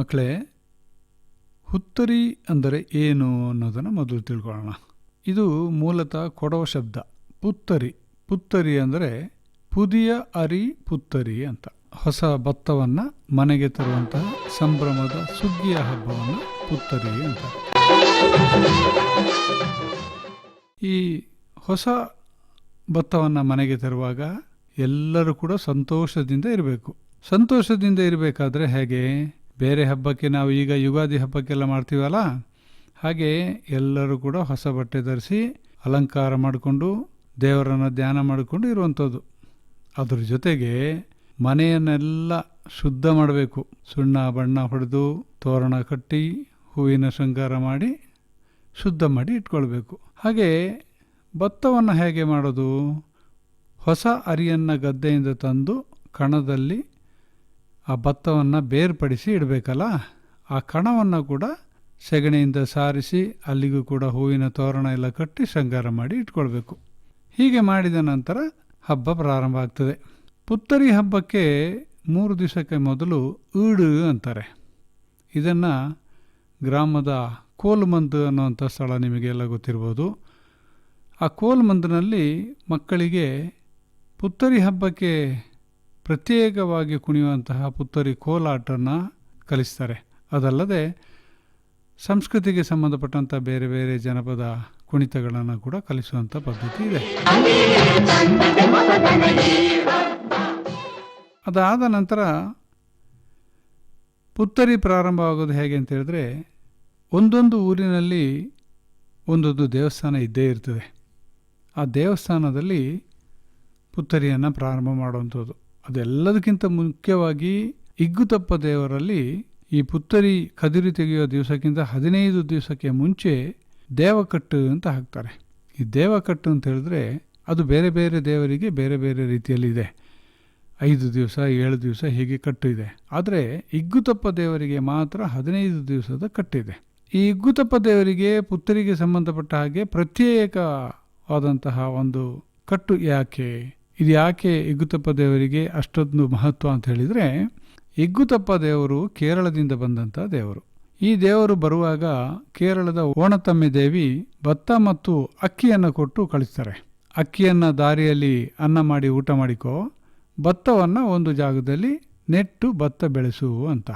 ಮಕ್ಕಳೇ, ಹುತ್ತರಿ ಅಂದರೆ ಏನು ಅನ್ನೋದನ್ನು ಮೊದಲು ತಿಳ್ಕೊಳ್ಳೋಣ. ಇದು ಮೂಲತಃ ಕೊಡವ ಶಬ್ದ, ಪುತ್ತರಿ. ಪುತ್ತರಿ ಅಂದರೆ ಪುದಿಯ ಅರಿ ಪುತ್ತರಿ ಅಂತ. ಹೊಸ ಭತ್ತವನ್ನು ಮನೆಗೆ ತರುವಂತಹ ಸಂಭ್ರಮದ ಸುಗ್ಗಿಯ ಹಬ್ಬವನ್ನು ಪುತ್ತರಿ ಅಂತ. ಈ ಹೊಸ ಭತ್ತವನ್ನು ಮನೆಗೆ ತರುವಾಗ ಎಲ್ಲರೂ ಕೂಡ ಸಂತೋಷದಿಂದ ಇರಬೇಕು. ಸಂತೋಷದಿಂದ ಇರಬೇಕಾದ್ರೆ ಹೇಗೆ? ಬೇರೆ ಹಬ್ಬಕ್ಕೆ ನಾವು ಈಗ ಯುಗಾದಿ ಹಬ್ಬಕ್ಕೆಲ್ಲ ಮಾಡ್ತೀವಲ್ಲ? ಹಾಗೆ ಎಲ್ಲರೂ ಕೂಡ ಹೊಸ ಬಟ್ಟೆ ಧರಿಸಿ ಅಲಂಕಾರ ಮಾಡಿಕೊಂಡು ದೇವರನ್ನು ಧ್ಯಾನ ಮಾಡಿಕೊಂಡು ಇರುವಂಥದ್ದು. ಅದ್ರ ಜೊತೆಗೆ ಮನೆಯನ್ನೆಲ್ಲ ಶುದ್ಧ ಮಾಡಬೇಕು. ಸುಣ್ಣ ಬಣ್ಣ ಹೊಡೆದು ತೋರಣ ಕಟ್ಟಿ ಹೂವಿನ ಶೃಂಗಾರ ಮಾಡಿ ಶುದ್ಧ ಮಾಡಿ ಇಟ್ಕೊಳ್ಬೇಕು. ಹಾಗೆ ಭತ್ತವನ್ನು ಹೇಗೆ ಮಾಡೋದು? ಹೊಸ ಅರಿಯನ್ನು ಗದ್ದೆಯಿಂದ ತಂದು ಕಣದಲ್ಲಿ ಆ ಭತ್ತವನ್ನು ಬೇರ್ಪಡಿಸಿ ಇಡಬೇಕಲ್ಲ? ಆ ಕಣವನ್ನು ಕೂಡ ಸೆಗಣಿಯಿಂದ ಸಾರಿಸಿ ಅಲ್ಲಿಗೂ ಕೂಡ ಹೂವಿನ ತೋರಣ ಎಲ್ಲ ಕಟ್ಟಿ ಶೃಂಗಾರ ಮಾಡಿ ಇಟ್ಕೊಳ್ಬೇಕು. ಹೀಗೆ ಮಾಡಿದ ನಂತರ ಹಬ್ಬ ಪ್ರಾರಂಭ ಆಗ್ತದೆ. ಪುತ್ತರಿ ಹಬ್ಬಕ್ಕೆ ಮೂರು ದಿವಸಕ್ಕೆ ಮೊದಲು ಈಡು ಅಂತಾರೆ. ಇದನ್ನು ಗ್ರಾಮದ ಕೋಲ್ಮಂದ್ ಅನ್ನುವಂಥ ಸ್ಥಳ ನಿಮಗೆಲ್ಲ ಗೊತ್ತಿರ್ಬೋದು. ಆ ಕೋಲ್ಮಂದ್ನಲ್ಲಿ ಮಕ್ಕಳಿಗೆ ಪುತ್ತರಿ ಹಬ್ಬಕ್ಕೆ ಪ್ರತ್ಯೇಕವಾಗಿ ಕುಣಿಯುವಂತಹ ಪುತ್ತರಿ ಕೋಲಾಟನ ಕಲಿಸ್ತಾರೆ. ಅದಲ್ಲದೆ ಸಂಸ್ಕೃತಿಗೆ ಸಂಬಂಧಪಟ್ಟಂಥ ಬೇರೆ ಬೇರೆ ಜನಪದ ಕುಣಿತಗಳನ್ನು ಕೂಡ ಕಲಿಸುವಂಥ ಪದ್ಧತಿ ಇದೆ. ಅದಾದ ನಂತರ ಪುತ್ತರಿ ಪ್ರಾರಂಭವಾಗೋದು ಹೇಗೆ ಅಂತ ಹೇಳಿದ್ರೆ, ಒಂದೊಂದು ಊರಿನಲ್ಲಿ ಒಂದೊಂದು ದೇವಸ್ಥಾನ ಇದ್ದೇ ಇರ್ತದೆ. ಆ ದೇವಸ್ಥಾನದಲ್ಲಿ ಪುತ್ತರಿಯನ್ನು ಪ್ರಾರಂಭ ಮಾಡುವಂಥದ್ದು. ಅದೆಲ್ಲದಕ್ಕಿಂತ ಮುಖ್ಯವಾಗಿ ಇಗ್ಗುತಪ್ಪ ದೇವರಲ್ಲಿ ಈ ಪುತ್ತರಿ ಕದಿರಿ ತೆಗೆಯುವ ದಿವಸಕ್ಕಿಂತ ಹದಿನೈದು ದಿವಸಕ್ಕೆ ಮುಂಚೆ ದೇವಕಟ್ಟು ಅಂತ ಹಾಕ್ತಾರೆ. ಈ ದೇವಕಟ್ಟು ಅಂತ ಹೇಳಿದ್ರೆ ಅದು ಬೇರೆ ಬೇರೆ ದೇವರಿಗೆ ಬೇರೆ ಬೇರೆ ರೀತಿಯಲ್ಲಿದೆ ಐದು ದಿವಸ, ಏಳು ದಿವಸ ಹೀಗೆ ಕಟ್ಟು ಇದೆ. ಆದರೆ ಇಗ್ಗುತಪ್ಪ ದೇವರಿಗೆ ಮಾತ್ರ ಹದಿನೈದು ದಿವಸದ ಕಟ್ಟಿದೆ ಈ ಇಗ್ಗುತಪ್ಪ ದೇವರಿಗೆ ಪುತ್ತರಿಗೆ ಸಂಬಂಧಪಟ್ಟ ಹಾಗೆ ಪ್ರತ್ಯೇಕವಾದಂತಹ ಒಂದು ಕಟ್ಟು ಯಾಕೆ? ಇದು ಯಾಕೆ ಇಗ್ಗುತಪ್ಪ ದೇವರಿಗೆ ಅಷ್ಟೊಂದು ಮಹತ್ವ ಅಂತ ಹೇಳಿದರೆ ಇಗ್ಗುತಪ್ಪ ದೇವರು ಕೇರಳದಿಂದ ಬಂದಂಥ ದೇವರು. ಈ ದೇವರು ಬರುವಾಗ ಕೇರಳದ ಓಣತಮ್ಮಿ ದೇವಿ ಭತ್ತ ಮತ್ತು ಅಕ್ಕಿಯನ್ನು ಕೊಟ್ಟು ಕಳಿಸ್ತಾರೆ. ಅಕ್ಕಿಯನ್ನು ದಾರಿಯಲ್ಲಿ ಅನ್ನ ಮಾಡಿ ಊಟ ಮಾಡಿಕೋ, ಭತ್ತವನ್ನು ಒಂದು ಜಾಗದಲ್ಲಿ ನೆಟ್ಟು ಭತ್ತ ಬೆಳೆಸು ಅಂತ.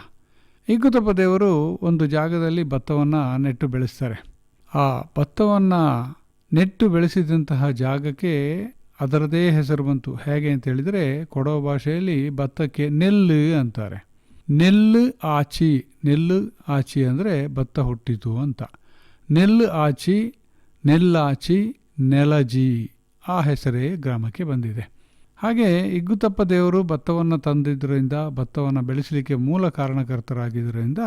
ಇಗ್ಗುತಪ್ಪ ದೇವರು ಒಂದು ಜಾಗದಲ್ಲಿ ಭತ್ತವನ್ನು ನೆಟ್ಟು ಬೆಳೆಸ್ತಾರೆ. ಆ ಭತ್ತವನ್ನು ನೆಟ್ಟು ಬೆಳೆಸಿದಂತಹ ಜಾಗಕ್ಕೆ ಅದರದೇ ಹೆಸರು ಬಂತು. ಹೇಗೆ ಅಂತ ಹೇಳಿದರೆ ಕೊಡೋ ಭಾಷೆಯಲ್ಲಿ ಭತ್ತಕ್ಕೆ ನೆಲ್ಲು ಅಂತಾರೆ. ನೆಲ್ಲು ಆಚಿ ನೆಲ್ಲು ಆಚಿ ಅಂದರೆ ಭತ್ತ ಹುಟ್ಟಿತು ಅಂತ. ನೆಲ್ಲು ಆಚಿ, ನೆಲ್ಲಾಚಿ, ನೆಲಜಿ ಆ ಹೆಸರೇ ಗ್ರಾಮಕ್ಕೆ ಬಂದಿದೆ. ಹಾಗೆ ಇಗ್ಗುತಪ್ಪ ದೇವರು ಭತ್ತವನ್ನು ತಂದಿದ್ದರಿಂದ ಭತ್ತವನ್ನು ಬೆಳೆಸಲಿಕ್ಕೆ ಮೂಲ ಕಾರಣಕರ್ತರಾಗಿದ್ದರಿಂದ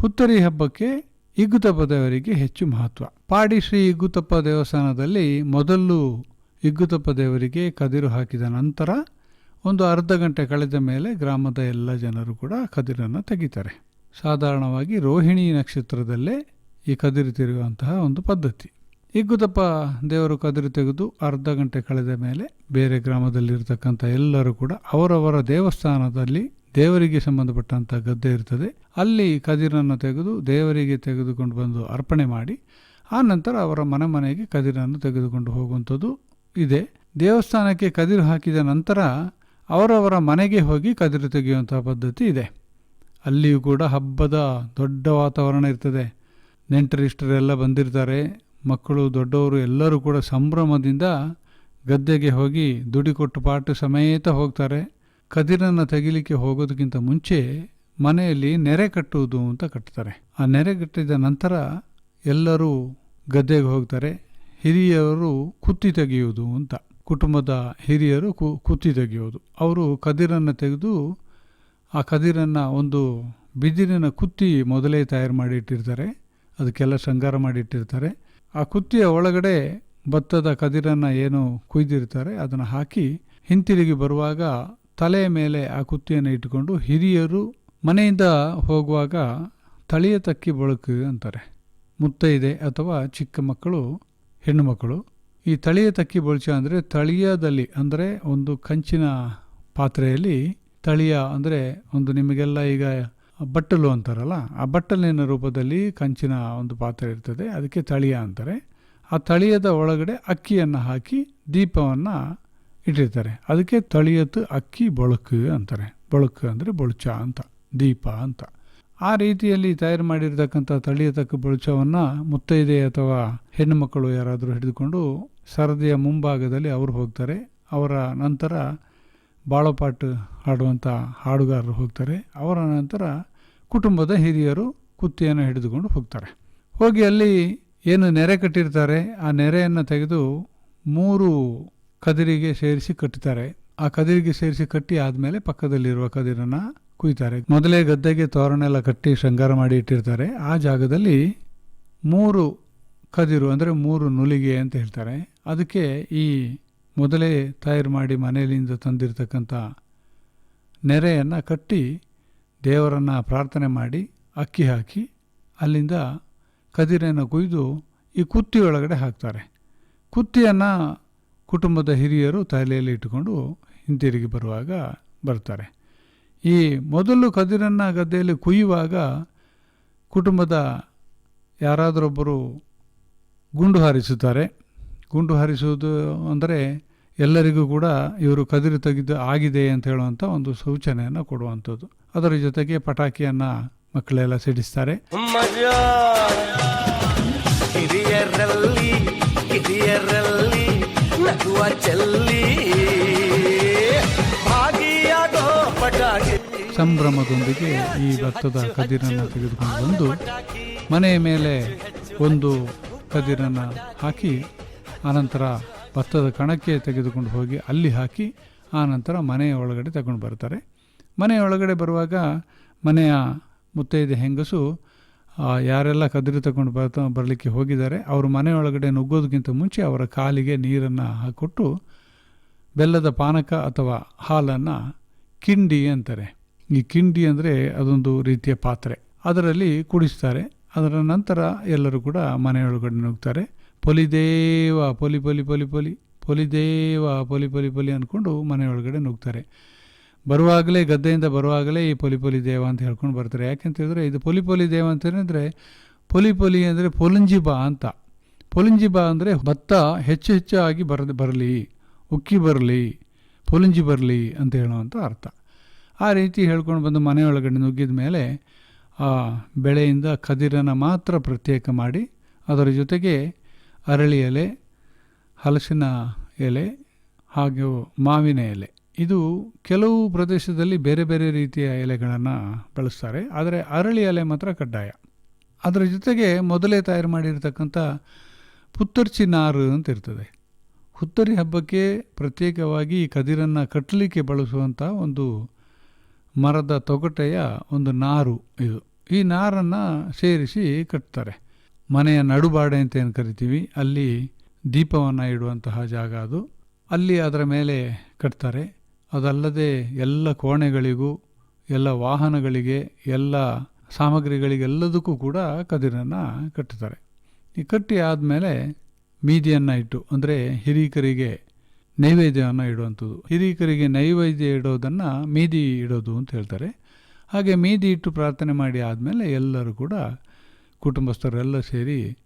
ಹುತ್ತರಿ ಹಬ್ಬಕ್ಕೆ ಇಗ್ಗುತಪ್ಪ ದೇವರಿಗೆ ಹೆಚ್ಚು ಮಹತ್ವ. ಪಾಡಿ ಶ್ರೀ ಇಗ್ಗುತಪ್ಪ ದೇವಸ್ಥಾನದಲ್ಲಿ ಮೊದಲು ಇಗ್ಗುತಪ್ಪ ದೇವರಿಗೆ ಕದಿರು ಹಾಕಿದ ನಂತರ ಒಂದು ಅರ್ಧ ಗಂಟೆ ಕಳೆದ ಮೇಲೆ ಗ್ರಾಮದ ಎಲ್ಲ ಜನರು ಕೂಡ ಕದಿರನ್ನು ತೆಗಿತಾರೆ. ಸಾಧಾರಣವಾಗಿ ರೋಹಿಣಿ ನಕ್ಷತ್ರದಲ್ಲೇ ಈ ಕದಿರು ತಿರುಗುವಂತಹ ಒಂದು ಪದ್ಧತಿ. ಇಗ್ಗುತಪ್ಪ ದೇವರು ಕದಿರು ತೆಗೆದು ಅರ್ಧ ಗಂಟೆ ಕಳೆದ ಮೇಲೆ ಬೇರೆ ಗ್ರಾಮದಲ್ಲಿರ್ತಕ್ಕಂಥ ಎಲ್ಲರೂ ಕೂಡ ಅವರವರ ದೇವಸ್ಥಾನದಲ್ಲಿ ದೇವರಿಗೆ ಸಂಬಂಧಪಟ್ಟಂಥ ಗದ್ದೆ ಇರ್ತದೆ. ಅಲ್ಲಿ ಕದಿರನ್ನು ತೆಗೆದು ದೇವರಿಗೆ ತೆಗೆದುಕೊಂಡು ಬಂದು ಅರ್ಪಣೆ ಮಾಡಿ, ಆ ನಂತರ ಅವರ ಮನೆ ಮನೆಗೆ ಕದಿರನ್ನು ತೆಗೆದುಕೊಂಡು ಹೋಗುವಂಥದ್ದು ಇದೆ. ದೇವಸ್ಥಾನಕ್ಕೆ ಕದಿರು ಹಾಕಿದ ನಂತರ ಅವರವರ ಮನೆಗೆ ಹೋಗಿ ಕದಿರು ತೆಗೆಯುವಂಥ ಪದ್ಧತಿ ಇದೆ. ಅಲ್ಲಿಯೂ ಕೂಡ ಹಬ್ಬದ ದೊಡ್ಡ ವಾತಾವರಣ ಇರ್ತದೆ. ನೆಂಟರಿಷ್ಟರೆಲ್ಲ ಬಂದಿರ್ತಾರೆ. ಮಕ್ಕಳು, ದೊಡ್ಡವರು ಎಲ್ಲರೂ ಕೂಡ ಸಂಭ್ರಮದಿಂದ ಗದ್ದೆಗೆ ಹೋಗಿ ದುಡಿಕೊಟ್ಟು ಪಾಟು ಸಮೇತ ಹೋಗ್ತಾರೆ. ಕದಿರನ್ನು ತೆಗಿಲಿಕ್ಕೆ ಹೋಗೋದಕ್ಕಿಂತ ಮುಂಚೆ ಮನೆಯಲ್ಲಿ ನೆರೆ ಕಟ್ಟುವುದು ಅಂತ ಕಟ್ತಾರೆ. ಆ ನೆರೆ ಕಟ್ಟಿದ ನಂತರ ಎಲ್ಲರೂ ಗದ್ದೆಗೆ ಹೋಗ್ತಾರೆ. ಹಿರಿಯರು ಕುತ್ತಿ ತೆಗೆಯುವುದು ಅಂತ. ಕುಟುಂಬದ ಹಿರಿಯರು ಕು, ಕುತ್ತಿ ತೆಗೆಯೋದು ಅವರು ಕದಿರನ್ನು ತೆಗೆದು ಆ ಕದಿರನ್ನು ಒಂದು ಬಿದಿರಿನ ಕುತ್ತಿ ಮೊದಲೇ ತಯಾರು ಮಾಡಿ ಇಟ್ಟಿರ್ತಾರೆ ಅದಕ್ಕೆಲ್ಲ ಶೃಂಗಾರ ಮಾಡಿಟ್ಟಿರ್ತಾರೆ. ಆ ಕುತ್ತಿಯ ಒಳಗಡೆ ಭತ್ತದ ಕದಿರನ್ನು ಏನು ಕುಯ್ದಿರ್ತಾರೆ, ಅದನ್ನು ಹಾಕಿ ಹಿಂತಿರುಗಿ ಬರುವಾಗ ತಲೆಯ ಮೇಲೆ ಆ ಕುತ್ತಿಯನ್ನು ಇಟ್ಟುಕೊಂಡು ಹಿರಿಯರು ಮನೆಯಿಂದ ಹೋಗುವಾಗ ತಳಿಯ ತಕ್ಕಿ ಬಳಕು ಅಂತಾರೆ. ಮುತ್ತೈದೆ ಅಥವಾ ಚಿಕ್ಕ ಮಕ್ಕಳು ಹೆಣ್ಣು ಮಕ್ಕಳು ಈ ತಳಿಯ ತಕ್ಕಿ ಬಳಚ ಅಂದರೆ ತಳಿಯದಲ್ಲಿ, ಅಂದರೆ ಒಂದು ಕಂಚಿನ ಪಾತ್ರೆಯಲ್ಲಿ ತಳಿಯ ಅಂದರೆ ಒಂದು ನಿಮಗೆಲ್ಲ ಈಗ ಬಟ್ಟಲು ಅಂತಾರಲ್ಲ, ಆ ಬಟ್ಟಲಿನ ರೂಪದಲ್ಲಿ ಕಂಚಿನ ಒಂದು ಪಾತ್ರೆ ಇರ್ತದೆ, ಅದಕ್ಕೆ ತಳಿಯ ಅಂತಾರೆ. ಆ ತಳಿಯದ ಒಳಗಡೆ ಅಕ್ಕಿಯನ್ನು ಹಾಕಿ ದೀಪವನ್ನು ಇಟ್ಟಿರ್ತಾರೆ. ಅದಕ್ಕೆ ತಳಿಯತ್ತು ಅಕ್ಕಿ ಬೊಳಕು ಅಂತಾರೆ. ಬೊಳಕು ಅಂದರೆ ಬೊಳ್ಚ ಅಂತ, ದೀಪ ಅಂತ. ಆ ರೀತಿಯಲ್ಲಿ ತಯಾರು ಮಾಡಿರ್ತಕ್ಕಂಥ ತಳಿಯತಕ್ಕ ಬಳುಚವನ್ನು ಮುತ್ತೈದೆ ಅಥವಾ ಹೆಣ್ಣುಮಕ್ಕಳು ಯಾರಾದರೂ ಹಿಡಿದುಕೊಂಡು ಸರದಿಯ ಮುಂಭಾಗದಲ್ಲಿ ಅವರು ಹೋಗ್ತಾರೆ. ಅವರ ನಂತರ ಬಾಳಪಾಟು ಹಾಡುವಂಥ ಹಾಡುಗಾರರು ಹೋಗ್ತಾರೆ. ಅವರ ನಂತರ ಕುಟುಂಬದ ಹಿರಿಯರು ಕುತ್ತಿಯನ್ನು ಹಿಡಿದುಕೊಂಡು ಹೋಗ್ತಾರೆ. ಹೋಗಿ ಅಲ್ಲಿ ಏನು ನೆರೆ ಕಟ್ಟಿರ್ತಾರೆ, ಆ ನೆರೆಯನ್ನು ತೆಗೆದು ಮೂರು ಕದಿರಿಗೆ ಸೇರಿಸಿ ಕಟ್ಟುತ್ತಾರೆ ಆ ಕದಿರಿಗೆ ಸೇರಿಸಿ ಕಟ್ಟಿ ಆದಮೇಲೆ ಪಕ್ಕದಲ್ಲಿರುವ ಕದಿರನ್ನು ಕುಯ್ತಾರೆ. ಮೊದಲೇ ಗದ್ದೆಗೆ ತೋರಣೆಲ್ಲ ಕಟ್ಟಿ ಶೃಂಗಾರ ಮಾಡಿ ಇಟ್ಟಿರ್ತಾರೆ. ಆ ಜಾಗದಲ್ಲಿ ಮೂರು ಕದಿರು, ಅಂದರೆ ಮೂರು ನುಲಿಗೆ ಅಂತ ಹೇಳ್ತಾರೆ. ಅದಕ್ಕೆ ಈ ಮೊದಲೇ ತಯಾರು ಮಾಡಿ ಮನೆಯಲ್ಲಿಂದ ತಂದಿರತಕ್ಕಂಥ ನೆರೆಯನ್ನು ಕಟ್ಟಿ ದೇವರನ್ನು ಪ್ರಾರ್ಥನೆ ಮಾಡಿ ಅಕ್ಕಿ ಹಾಕಿ ಅಲ್ಲಿಂದ ಕದಿರನ್ನು ಕುಯ್ದು ಈ ಕುತ್ತಿ ಒಳಗಡೆ ಹಾಕ್ತಾರೆ. ಕುತ್ತಿಯನ್ನು ಕುಟುಂಬದ ಹಿರಿಯರು ತಲೆಯಲ್ಲಿ ಇಟ್ಟುಕೊಂಡು ಹಿಂತಿರುಗಿ ಬರುವಾಗ ಬರ್ತಾರೆ. ಈ ಮೊದಲು ಕದಿರನ್ನು ಗದ್ದೆಯಲ್ಲಿ ಕುಯ್ಯುವಾಗ ಕುಟುಂಬದ ಯಾರಾದರೊಬ್ಬರು ಗುಂಡು ಹಾರಿಸುತ್ತಾರೆ. ಗುಂಡು ಹಾರಿಸುವುದು ಅಂದರೆ ಎಲ್ಲರಿಗೂ ಕೂಡ ಇವರು ಕದಿರು ತೆಗೆದು ಆಗಿದೆ ಅಂತ ಹೇಳುವಂಥ ಒಂದು ಸೂಚನೆಯನ್ನು ಕೊಡುವಂಥದ್ದು. ಅದರ ಜೊತೆಗೆ ಪಟಾಕಿಯನ್ನು ಮಕ್ಕಳೆಲ್ಲ ಸಿಡಿಸ್ತಾರೆ. ಹಿರಿಯರಲ್ಲಿ ಹಿರಿಯರಲ್ಲಿ ಸಂಭ್ರಮದೊಂದಿಗೆ ಈ ಭತ್ತದ ಕದಿರನ್ನು ತೆಗೆದುಕೊಂಡು ಬಂದು ಮನೆಯ ಮೇಲೆ ಒಂದು ಕದಿರನ್ನು ಹಾಕಿ ಆನಂತರ ಭತ್ತದ ಕಣಕ್ಕೆ ತೆಗೆದುಕೊಂಡು ಹೋಗಿ ಅಲ್ಲಿ ಹಾಕಿ ಆನಂತರ ಮನೆಯ ಒಳಗಡೆ ತಗೊಂಡು ಬರ್ತಾರೆ. ಮನೆಯ ಒಳಗಡೆ ಬರುವಾಗ ಮನೆಯ ಮುತ್ತೈದೆ ಹೆಂಗಸು ಯಾರೆಲ್ಲ ಕದಿರು ತಗೊಂಡು ಬರ್ತಾ ಬರಲಿಕ್ಕೆ ಹೋಗಿದ್ದಾರೆ ಅವರು ಮನೆಯೊಳಗಡೆ ನುಗ್ಗೋದಕ್ಕಿಂತ ಮುಂಚೆ ಅವರ ಕಾಲಿಗೆ ನೀರನ್ನು ಹಾಕ್ಕೊಟ್ಟು ಬೆಲ್ಲದ ಪಾನಕ ಅಥವಾ ಹಾಲನ್ನು ಕಿಂಡಿ ಅಂತಾರೆ. ಈ ಕಿಂಡಿ ಅಂದರೆ ಅದೊಂದು ರೀತಿಯ ಪಾತ್ರೆ. ಅದರಲ್ಲಿ ಕುಡಿಸ್ತಾರೆ. ಅದರ ನಂತರ ಎಲ್ಲರೂ ಕೂಡ ಮನೆಯೊಳಗಡೆ ನುಗ್ತಾರೆ ಪೊಲಿದೇವ, ಪೊಲಿ ಪೊಲಿ ಪೊಲಿ ಪೊಲಿ, ಪೊಲಿದೇವ, ಪೊಲಿ ಪೊಲಿ ಪೊಲಿ ಅಂದ್ಕೊಂಡು ಮನೆಯೊಳಗಡೆ ನುಗ್ತಾರೆ. ಬರುವಾಗಲೇ, ಗದ್ದೆಯಿಂದ ಬರುವಾಗಲೇ ಈ ಪೊಲಿ ಪೊಲಿ ದೇವ ಅಂತ ಹೇಳ್ಕೊಂಡು ಬರ್ತಾರೆ. ಯಾಕೆಂತ ಹೇಳಿದ್ರೆ, ಇದು ಪೊಲಿ ಪೊಲಿ ದೇವ ಅಂತ ಹೇಳಿದ್ರೆ, ಪೊಲಿ ಪೊಲಿ ಅಂದರೆ ಪೊಲಂಜಿಬಾ ಅಂತ. ಪೊಲಂಜಿಬಾ ಅಂದರೆ ಭತ್ತ ಹೆಚ್ಚು ಹೆಚ್ಚಾಗಿ ಬರ ಬರಲಿ, ಉಕ್ಕಿ ಬರಲಿ, ಪೊಲಂಜಿ ಬರಲಿ ಅಂತ ಹೇಳುವಂಥ ಅರ್ಥ. ಆ ರೀತಿ ಹೇಳ್ಕೊಂಡು ಬಂದು ಮನೆಯೊಳಗಡೆ ನುಗ್ಗಿದ ಮೇಲೆ ಆ ಬೆಳೆಯಿಂದ ಕದಿರನ್ನು ಮಾತ್ರ ಪ್ರತ್ಯೇಕ ಮಾಡಿ ಅದರ ಜೊತೆಗೆ ಅರಳಿ ಎಲೆ, ಹಲಸಿನ ಎಲೆ ಹಾಗೂ ಮಾವಿನ ಎಲೆ. ಇದು ಕೆಲವು ಪ್ರದೇಶದಲ್ಲಿ ಬೇರೆ ಬೇರೆ ರೀತಿಯ ಎಲೆಗಳನ್ನು ಬಳಸ್ತಾರೆ. ಆದರೆ ಅರಳಿ ಎಲೆ ಮಾತ್ರ ಕಡ್ಡಾಯ. ಅದರ ಜೊತೆಗೆ ಮೊದಲೇ ತಯಾರು ಮಾಡಿರ್ತಕ್ಕಂಥ ಪುತ್ತರ್ಚಿ ನಾರು ಅಂತ ಇರ್ತದೆ. ಹುತ್ತರಿ ಹಬ್ಬಕ್ಕೆ ಪ್ರತ್ಯೇಕವಾಗಿ ಈ ಕದಿರನ್ನು ಕಟ್ಟಲಿಕ್ಕೆ ಬಳಸುವಂಥ ಒಂದು ಮರದ ತೊಗಟೆಯ ಒಂದು ನಾರು ಇದು. ಈ ನಾರನ್ನು ಸೇರಿಸಿ ಕಟ್ತಾರೆ. ಮನೆಯ ನಡುಬಾಡೆ ಅಂತ ಏನು ಕರಿತೀವಿ? ಅಲ್ಲಿ ದೀಪವನ್ನು ಇಡುವಂತಹ ಜಾಗ ಅದು. ಅಲ್ಲಿ ಅದರ ಮೇಲೆ ಕಟ್ತಾರೆ. ಅದಲ್ಲದೆ ಎಲ್ಲ ಕೋಣೆಗಳಿಗೂ, ಎಲ್ಲ ವಾಹನಗಳಿಗೆ, ಎಲ್ಲ ಸಾಮಗ್ರಿಗಳಿಗೆಲ್ಲದಕ್ಕೂ ಕೂಡ ಕದಿರನ್ನು ಕಟ್ಟುತ್ತಾರೆ ಈ ಕಟ್ಟಿ ಆದಮೇಲೆ ಮೀದಿಯನ್ನು ಇಟ್ಟು, ಅಂದರೆ ಹಿರೀಕರಿಗೆ ನೈವೇದ್ಯವನ್ನು ಇಡುವಂಥದ್ದು. ಹಿರಿಯಕರಿಗೆ ನೈವೇದ್ಯ ಇಡೋದನ್ನು ಮೀದಿ ಇಡೋದು ಅಂತ ಹೇಳ್ತಾರೆ. ಹಾಗೆ ಮೀದಿ ಇಟ್ಟು ಪ್ರಾರ್ಥನೆ ಮಾಡಿ ಆದಮೇಲೆ ಎಲ್ಲರೂ ಕೂಡ ಕುಟುಂಬಸ್ಥರೆಲ್ಲ ಸೇರಿ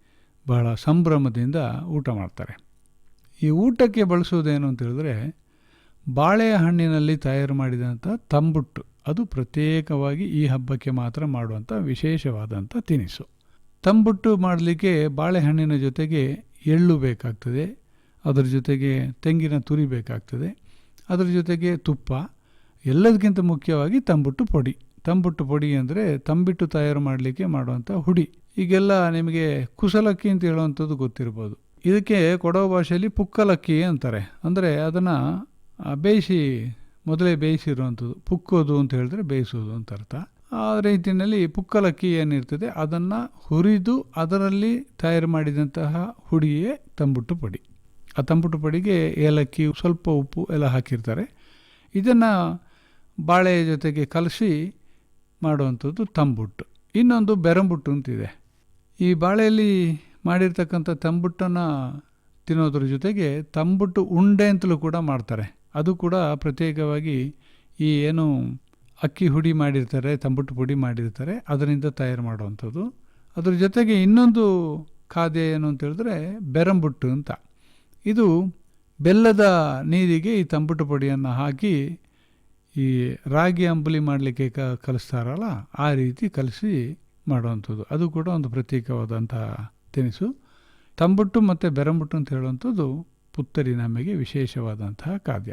ಬಹಳ ಸಂಭ್ರಮದಿಂದ ಊಟ ಮಾಡ್ತಾರೆ. ಈ ಊಟಕ್ಕೆ ಬಳಸೋದೇನು ಅಂತ ಹೇಳಿದ್ರೆ ಬಾಳೆಹಣ್ಣಿನಲ್ಲಿ ತಯಾರು ಮಾಡಿದಂಥ ತಂಬುಟ್ಟು, ಅದು ಪ್ರತ್ಯೇಕವಾಗಿ ಈ ಹಬ್ಬಕ್ಕೆ ಮಾತ್ರ ಮಾಡುವಂಥ ವಿಶೇಷವಾದಂಥ ತಿನಿಸು. ತಂಬುಟ್ಟು ಮಾಡಲಿಕ್ಕೆ ಬಾಳೆಹಣ್ಣಿನ ಜೊತೆಗೆ ಎಳ್ಳು ಬೇಕಾಗ್ತದೆ ಅದರ ಜೊತೆಗೆ ತೆಂಗಿನ ತುರಿ ಬೇಕಾಗ್ತದೆ. ಅದರ ಜೊತೆಗೆ ತುಪ್ಪ ಎಲ್ಲದಕ್ಕಿಂತ ಮುಖ್ಯವಾಗಿ ತಂಬುಟ್ಟು ಪೊಡಿ. ತಂಬುಟ್ಟು ಪೊಡಿ ಅಂದರೆ ತಂಬಿಟ್ಟು ತಯಾರು ಮಾಡಲಿಕ್ಕೆ ಮಾಡುವಂಥ ಹುಡಿ. ಈಗೆಲ್ಲ ನಿಮಗೆ ಕುಸಲಕ್ಕಿ ಅಂತ ಹೇಳುವಂಥದ್ದು ಗೊತ್ತಿರ್ಬೋದು. ಇದಕ್ಕೆ ಕೊಡವ ಭಾಷೆಯಲ್ಲಿ ಪುಕ್ಕಲಕ್ಕಿ ಅಂತಾರೆ. ಅಂದರೆ ಅದನ್ನು ಬೇಯಿಸಿ, ಮೊದಲೇ ಬೇಯಿಸಿರುವಂಥದ್ದು. ಪುಕ್ಕೋದು ಅಂತ ಹೇಳಿದ್ರೆ ಬೇಯಿಸೋದು ಅಂತ ಅರ್ಥ. ಆ ರೀತಿಯಲ್ಲಿ ಪುಕ್ಕಲಕ್ಕಿ ಏನಿರ್ತದೆ, ಅದನ್ನು ಹುರಿದು ಅದರಲ್ಲಿ ತಯಾರು ಮಾಡಿದಂತಹ ಹುಡಿಯೇ ತಂಬುಟ್ಟು ಪುಡಿ. ಆ ತಂಬುಟು ಪುಡಿಗೆ ಏಲಕ್ಕಿ, ಸ್ವಲ್ಪ ಉಪ್ಪು ಎಲ್ಲ ಹಾಕಿರ್ತಾರೆ. ಇದನ್ನು ಬಾಳೆ ಜೊತೆಗೆ ಕಲಸಿ ಮಾಡುವಂಥದ್ದು ತಂಬುಟ್ಟು. ಇನ್ನೊಂದು ಬೆರಂಬುಟ್ಟು ಅಂತಿದೆ. ಈ ಬಾಳೆಯಲ್ಲಿ ಮಾಡಿರ್ತಕ್ಕಂಥ ತಂಬುಟ್ಟನ್ನು ತಿನ್ನೋದ್ರ ಜೊತೆಗೆ ತಂಬುಟ್ಟು ಉಂಡೆ ಅಂತಲೂ ಕೂಡ ಮಾಡ್ತಾರೆ. ಅದು ಕೂಡ ಪ್ರತ್ಯೇಕವಾಗಿ ಈ ಏನು ಅಕ್ಕಿ ಹುಡಿ ಮಾಡಿರ್ತಾರೆ, ತಂಬುಟ್ಟು ಪುಡಿ ಮಾಡಿರ್ತಾರೆ, ಅದರಿಂದ ತಯಾರು ಮಾಡುವಂಥದ್ದು. ಅದ್ರ ಜೊತೆಗೆ ಇನ್ನೊಂದು ಖಾದ್ಯ ಏನು ಅಂತ ಹೇಳಿದ್ರೆ ಬೆರಂಬುಟ್ಟು ಅಂತ. ಇದು ಬೆಲ್ಲದ ನೀರಿಗೆ ಈ ತಂಬುಟು ಪುಡಿಯನ್ನು ಹಾಕಿ ಈ ರಾಗಿ ಅಂಬಲಿ ಮಾಡಲಿಕ್ಕೆ ಕ, ಕಲಿಸ್ತಾರಲ್ಲ, ಆ ರೀತಿ ಕಲಿಸಿ ಮಾಡುವಂಥದ್ದು. ಅದು ಕೂಡ ಒಂದು ಪ್ರತ್ಯೇಕವಾದಂಥ ತಿನಿಸು. ತಂಬುಟ್ಟು ಮತ್ತು ಬೆರಂಬುಟ್ಟು ಅಂತ ಹೇಳುವಂಥದ್ದು ಪುತ್ತರಿ ನಮಗೆ ವಿಶೇಷವಾದಂತಹ ಖಾದ್ಯ.